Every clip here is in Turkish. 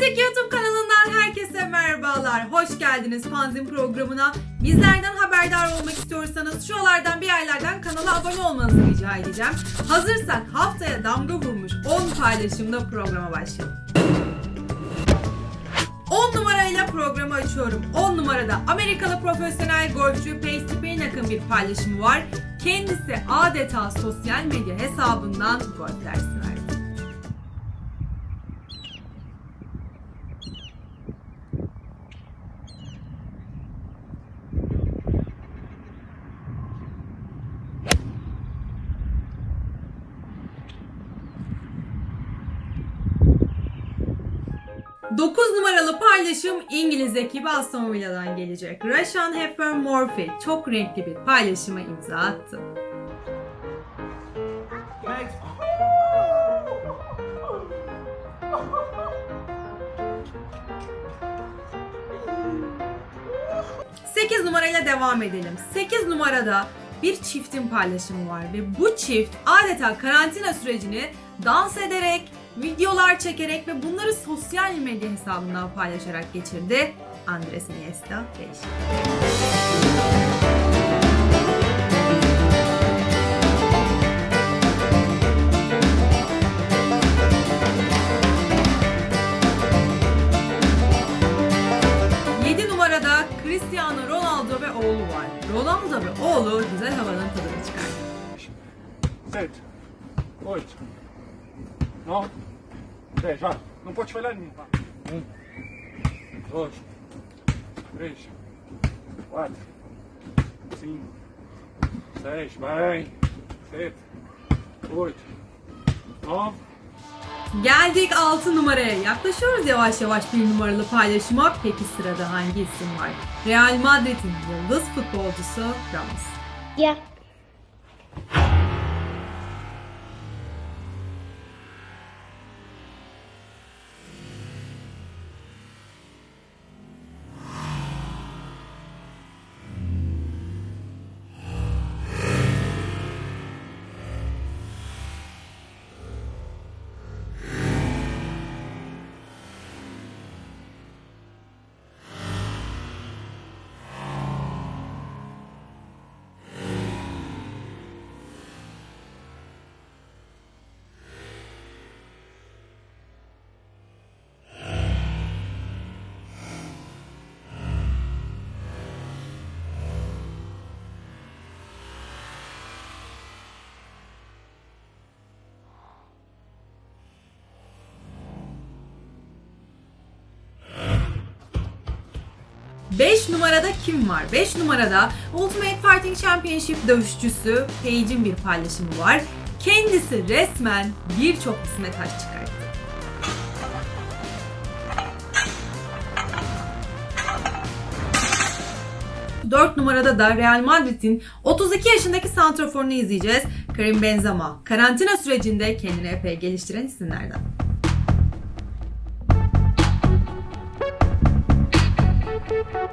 Fantek YouTube kanalından herkese merhabalar. Hoş geldiniz Fanzin programına. Bizlerden haberdar olmak istiyorsanız şuralardan bir yerlerden kanala abone olmanızı rica edeceğim. Hazırsak haftaya damga vurmuş 10 paylaşımda programa başlayalım. 10 numarayla programı açıyorum. 10 numarada Amerikalı profesyonel golfçü Pace Pinnock'ın bir paylaşımı var. Kendisi adeta sosyal medya hesabından golf dersi verdi. Dokuz numaralı paylaşım İngiliz ekibi Aston Villa'dan gelecek. Rashan Hepburn Murphy çok renkli bir paylaşıma imza attı. 8 numarayla devam edelim. 8 numarada bir çiftin paylaşımı var ve bu çift adeta karantina sürecini dans ederek, videolar çekerek ve bunları sosyal medya hesabından paylaşarak geçirdi. Andres Iniesta ve numarada Cristiano Ronaldo ve oğlu var. Ronaldo ve oğlu güzel havanın tadını çıkardı. Sete. Oito. Dez, vai. Não pode falhar nenhum. Vai. Um. Dois. Três. Quatro. Cinco. Seis. Bem. Sete. Oito. Nove. Geldik 6 numaraya. Yaklaşıyoruz yavaş yavaş bir numaralı paylaşıma. Peki sırada hangi isim var? Real Madrid'in yıldız futbolcusu Ramos. Ya. Beş numarada kim var? 5 numarada Ultimate Fighting Championship dövüşçüsü Paige'in bir paylaşımı var. Kendisi resmen birçok isme taş çıkarttı. 4 numarada da Real Madrid'in 32 yaşındaki santraforunu izleyeceğiz. Karim Benzema. Karantina sürecinde kendini epey geliştiren isimlerden. thank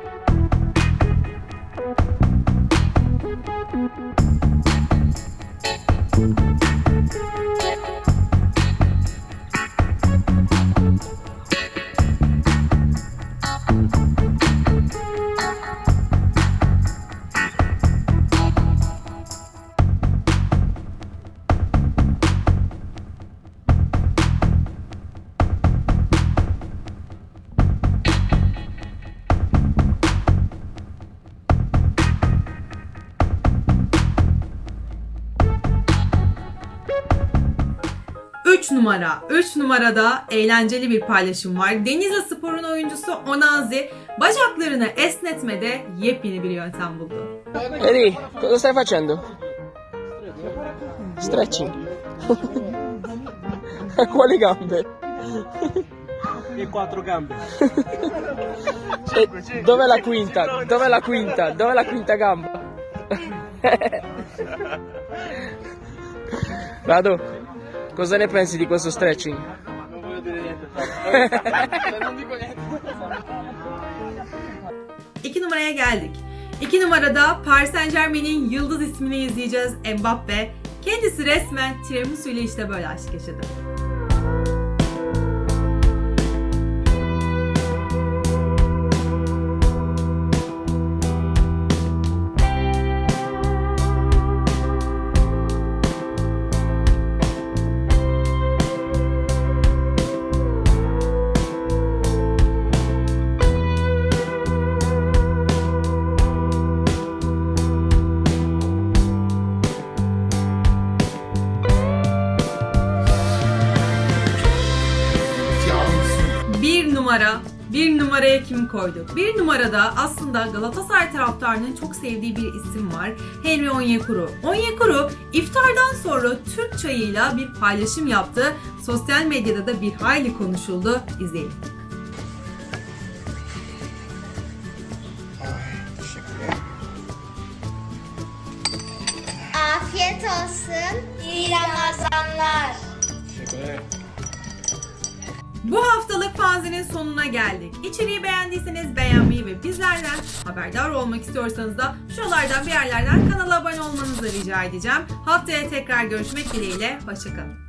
you. Üç numara. 3 numarada eğlenceli bir paylaşım var. Denizli Spor'un oyuncusu Onazi bacaklarını esnetmede yepyeni bir yöntem buldu. Eddie, cosa stai facendo? Stretching. Quali gambe? e quattro gambe. E dov'è la quinta? Dov'è la quinta? Dov'è la quinta gamba? Vado. Cosa ne pensi di questo stretching? Non voglio dire niente. non dico niente. İki numaraya geldik. İki numarada Paris Saint Germain'in yıldız ismini izleyeceğiz Mbappe. Kendisi resmen tiramisu ile işte böyle aşk yaşadı. Numara bir numaraya kim koyduk? Bir numarada aslında Galatasaray taraftarının çok sevdiği bir isim var. Henry Onyekuru. Onyekuru iftardan sonra Türk çayıyla bir paylaşım yaptı. Sosyal medyada da bir hayli konuşuldu. İzleyelim. Afiyet olsun. İyi Ramazanlar. Bu haftalık fanzinin sonuna geldik. İçeriği beğendiyseniz beğenmeyi ve bizlerden haberdar olmak istiyorsanız da şuralardan bir yerlerden kanala abone olmanızı rica edeceğim. Haftaya tekrar görüşmek dileğiyle. Hoşçakalın.